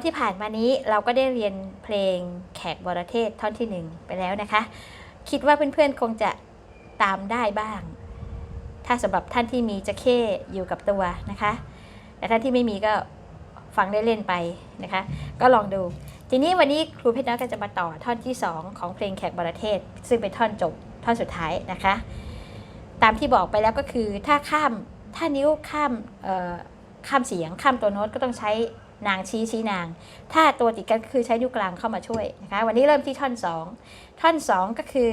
ดที่ผ่านมานี้เราก็ได้เรียนเพลงแขกบรเทศท่อนที่หนึ่งไปแล้วนะคะ คิดว่าเพื่อนๆคงจะตามได้บ้าง ถ้าสำหรับท่านที่มีจะเข้อยู่กับตัวนะคะ แต่ท่านที่ไม่มีก็ฟังได้เล่นไปนะคะ ก็ลองดู ทีนี้วันนี้ครูเพชรน้อยก็จะมาต่อท่อนที่ 2 ของเพลงแขกบรเทศ ซึ่งเป็นท่อนจบท่อนสุดท้ายนะคะ ตามที่บอกไปแล้วก็คือถ้าข้ามถ้านิ้วข้ามเอ่อข้ามเสียงข้ามตัวโน้ตก็ต้องใช้ นางชี้ชี้นาง ถ้าตัวติดกันคือใช้นิ้วกลางเข้ามาช่วยนะคะ วันนี้เริ่มที่ท่อน 2 ท่อน 2 ก็คือ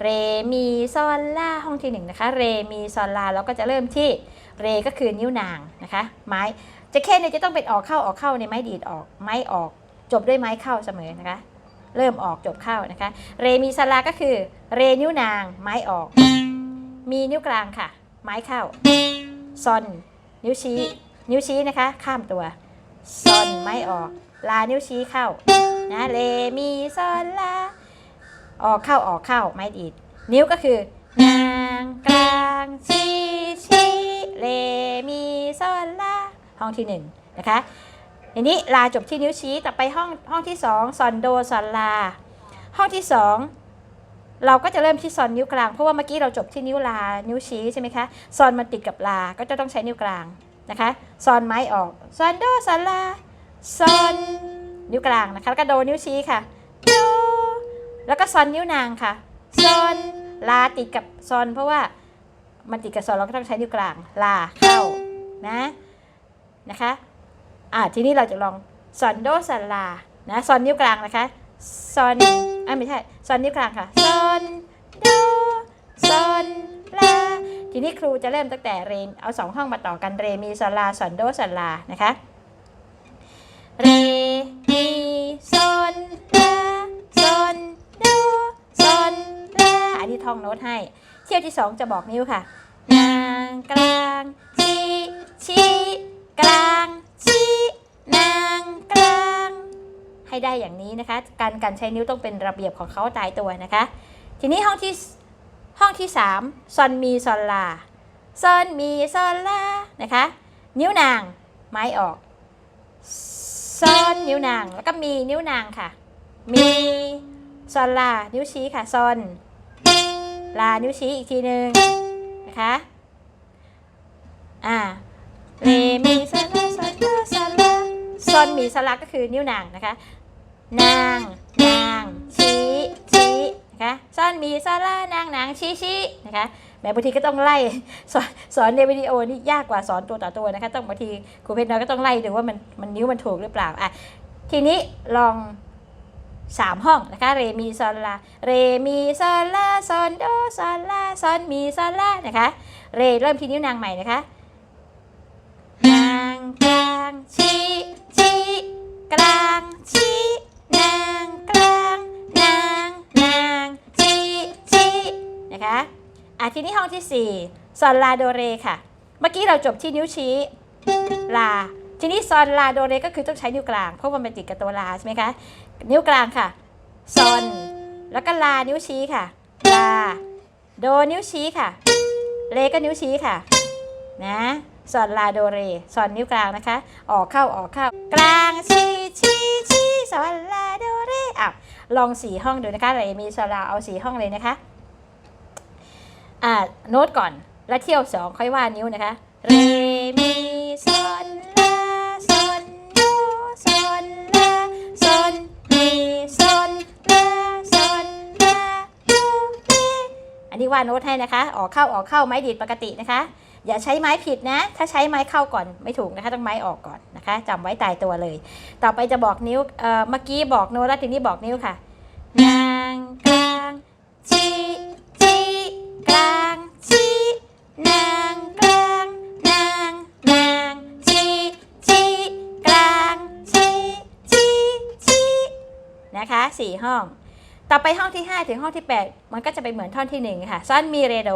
เรมีซอลลาห้องที่1นะคะเรมีซอลลาเราก็จะเริ่มที่เรก็คือนิ้วนางนะคะ ไม้จะแค่เนี่ยจะต้องเป็นออกเข้าออกเข้าในไม้ดีดออกไม้ออกจบด้วยไม้เข้าเสมอนะคะ เริ่มออกจบเข้านะคะ เรมีซอลลาก็คือ เรนิ้วนาง ไม้ออก มีนิ้วกลางค่ะ ไม้เข้าซอนนิ้วชี้ นิ้วชี้นะคะ ข้ามตัว ซอนไม้ออก ลานิ้วชี้เข้า นะเลมีซอนลา ออกเข้าออกเข้าไม้ดีด นิ้วก็คือนางกลางชี้ชี้เลมีซอนลา ห้องที่หนึ่งนะคะทีนี้ลาจบที่นิ้วชี้ต่อไปห้องห้องที่สองซอนโดซอนลา ห้องที่สองเราก็จะเริ่มที่ซอนนิ้วกลางเพราะว่าเมื่อกี้เราจบที่นิ้วลานิ้วชี้ใช่ไหมคะซอนมันติดกับลาก็จะต้องใช้นิ้วกลาง นะคะซอนไม้ออกซอนโดซอนลาซอนนิ้วกลางนะคะแล้วก็โดนิ้วชี้ค่ะโดแล้วก็ซอนนิ้วนางค่ะซอนลาติดกับซอนเพราะว่ามันติดกับซอนเราก็ต้องใช้นิ้วกลางลาเข้านะนะคะอ่าทีนี้เราจะลองซอนโดซอนลานะซอนนิ้วกลางนะคะซอนอ่าไม่ใช่ซอนนิ้วกลางค่ะซ ทีนี้ครูจะเริ่มตั้งแต่เรนเอาสองห้องมาต่อกันเรมีซอลาซอนโดซอนลานะคะเรมีซอนลาซอนโดซอนลาอันนี้ท่องโน้ตให้ เที่ยวที่สองจะบอกนิ้วค่ะนางกลางชี้ชี้กลางชี้นางกลาง ให้ได้อย่างนี้นะคะ การการใช้นิ้วต้องเป็นระเบียบของเขาตายตัวนะคะ ทีนี้ห้องที่ ห้องที่สามซอนมีซอนลาซอนมีซอนลานะคะ นิ้วนางไม้ออกซอนนิ้วนางแล้วก็มีนิ้วนางค่ะ มีซอนลานิ้วชี้ค่ะซอนลานิ้วชี้อีกทีหนึ่งนะคะอ่าเรมีซอนลาซอนโดซอนลาซอนมีซอนลาก็คือนิ้วนางนะคะ นาง นาง ชี้ชี้ นะคะซอนมีซอนลานางนางชี้ชี้นะคะแบบบางทีก็ต้องไล่สอนสอนในวิดีโอนี่ยากกว่าสอนตัวต่อตัวนะคะ ต้องบางทีครูเพชรน้อยก็ต้องไล่ดูว่ามันมันนิ้วมันถูกหรือเปล่าอะทีนี้ลองสามห้องนะคะเรมีซอนลาเรมีซอนลาซอนโดซอนลาซอนมีซอนลานะคะ เรเริ่มที่นิ้วนางใหม่นะคะนางกลางชี้ชี้กลางชี้ นะคะอะทีนี้ห้องที่สี่ซอนลาโดเรค่ะ เมื่อกี้เราจบที่นิ้วชี้ลา ทีนี้ซอนลาโดเรก็คือต้องใช้นิ้วกลางเพราะมันเป็นติดกับตัวลาใช่ไหมคะ นิ้วกลางค่ะซอนแล้วก็ลานิ้วชี้ค่ะ ลา โดนิ้วชี้ค่ะ เลก็นิ้วชี้ค่ะ นะสอนลาโดเรสอนนิ้วกลางนะคะ ออกเข้าออกเข้า กลางชี้ชี้ชี้สอนลาโดเรอะลองสี่ห้องดูนะคะเรมีสอนลาเอาสี่ห้องเลยนะคะ อ่าโน้ตก่อน แล้วเที่ยวสองค่อยว่านิ้วนะคะเรมีซอนลาซอนโดซอนลาซอนมีซอนลาซอนลาโดเรอันนี้ว่าโน้ตให้นะคะ ออกเข้าออกเข้าไม้ดีดปกตินะคะ อย่าใช้ไม้ผิดนะ ถ้าใช้ไม้เข้าก่อนไม่ถูกนะคะ ต้องไม้ออกก่อนนะคะจำไว้ตายตัวเลย ต่อไปจะบอกนิ้วเอ่อเมื่อกี้บอกโน้ตแล้วทีนี้บอกนิ้วค่ะนา นะคะสี่ห้อง ต่อไปห้องที่ 5 ถึงห้องที่ 8 มันก็จะเป็นเหมือนท่อนที่ 1 ค่ะซ่อนมีเรโด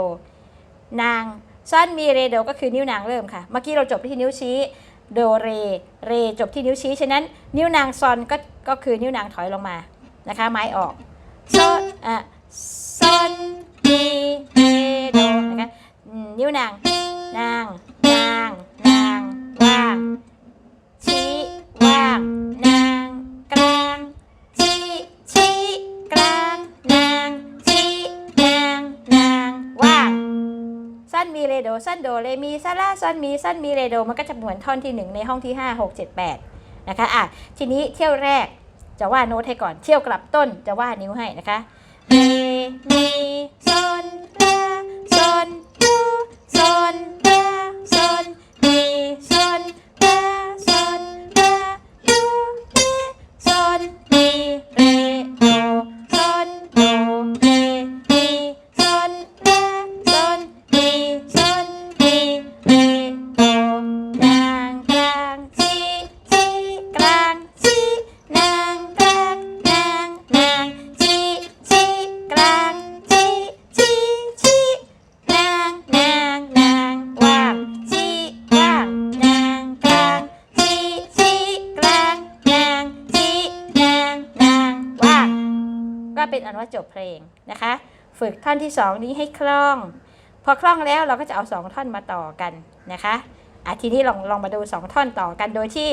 นางซ่อนมีเรโดก็คือนิ้วนางเริ่มค่ะ เมื่อกี้เราจบที่นิ้วชี้โดเร เรจบที่นิ้วชี้ ฉะนั้น นิ้วนางซอนก็ก็คือนิ้วนางถอยลงมานะคะ ไม้ออกซอนอะซอนมีเรโดนะคะนิ้วนางนาง ซันโดเรมีซาลาซอนมีซันมีเรโดมันก็จะเหมือนท่อนที่ 1 ในห้องที่ 5 6 7 8 นะคะอะทีนี้เที่ยวแรกจะว่าโน้ตให้ก่อนเที่ยวกลับต้นจะว่านิ้วให้นะคะเรมีซนลาซนโดซนลาซนมีซนลาซนลาโดเรซนมี ก็เป็นอันว่าจบเพลงนะคะ ฝึกท่อนที่ 2 นี้ให้คล่อง พอคล่องแล้วเราก็จะเอา 2 ท่อนมาต่อกันนะคะอะทีนี้ลองลองมาดู 2 ท่อนต่อกันโดยที่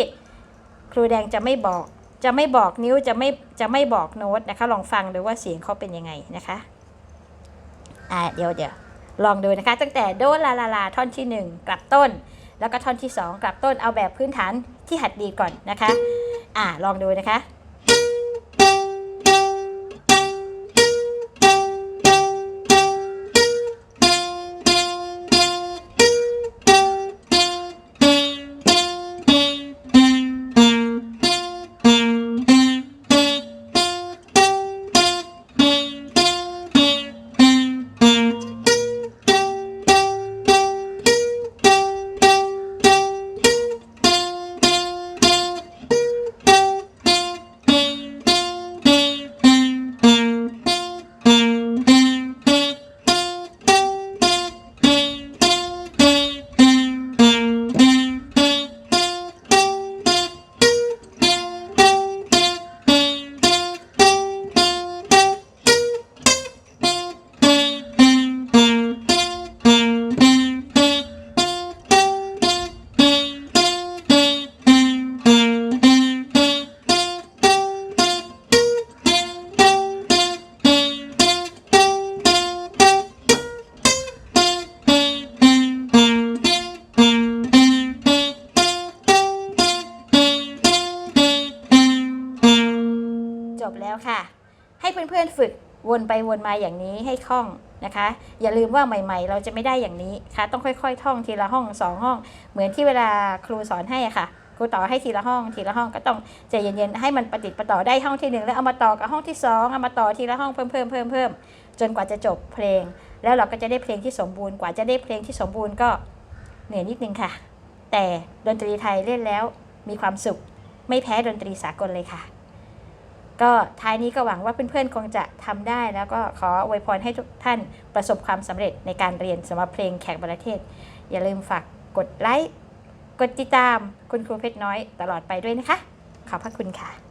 ครูแดงจะไม่บอกจะไม่บอกนิ้วจะไม่จะไม่บอกโน้ตนะคะ ลองฟังดูว่าเสียงเขาเป็นยังไงนะคะอ่าเดี๋ยวเดี๋ยวลองดูนะคะ ตั้งแต่โดลาลาลาท่อนที่ 1 กลับต้น แล้วก็ท่อนที่ 2 กลับต้นเอาแบบพื้นฐานที่หัดดีก่อนนะคะ อ่าลองดูนะคะ บแล้วค่ะ ให้เพื่อนๆฝึกวนไปวนมาอย่างนี้ให้คล่องนะคะ อย่าลืมว่าใหม่ ๆ เราจะไม่ได้อย่างนี้ค่ะ ต้องค่อย ๆ ท่องทีละห้องสองห้อง เหมือนที่เวลาครูสอนให้ค่ะครูต่อให้ทีละห้องทีละห้องก็ต้องใจเย็นๆให้มันประติดประต่อได้ห้องที่หนึ่งแล้วเอามาต่อกับห้องที่สองเอามาต่อทีละห้องเพิ่มเพิ่มเพิ่มเพิ่มจนกว่าจะจบเพลง แล้วเราก็จะได้เพลงที่สมบูรณ์กว่าจะได้เพลงที่สมบูรณ์ก็เหนื่อยนิดนึงค่ะ แต่ดนตรีไทยเล่นแล้วมีความสุข ไม่แพ้ดนตรีสากลเลยค่ะ ก็ท้ายนี้ก็หวังว่าเพื่อนๆคงจะทำได้ แล้วก็ขออวยพรให้ทุกท่านประสบความสำเร็จในการเรียนสำหรับเพลงแขกประเทศ อย่าลืมฝากกดไลค์กดติดตามคุณครูเพชรน้อยตลอดไปด้วยนะคะ ขอบพระคุณค่ะ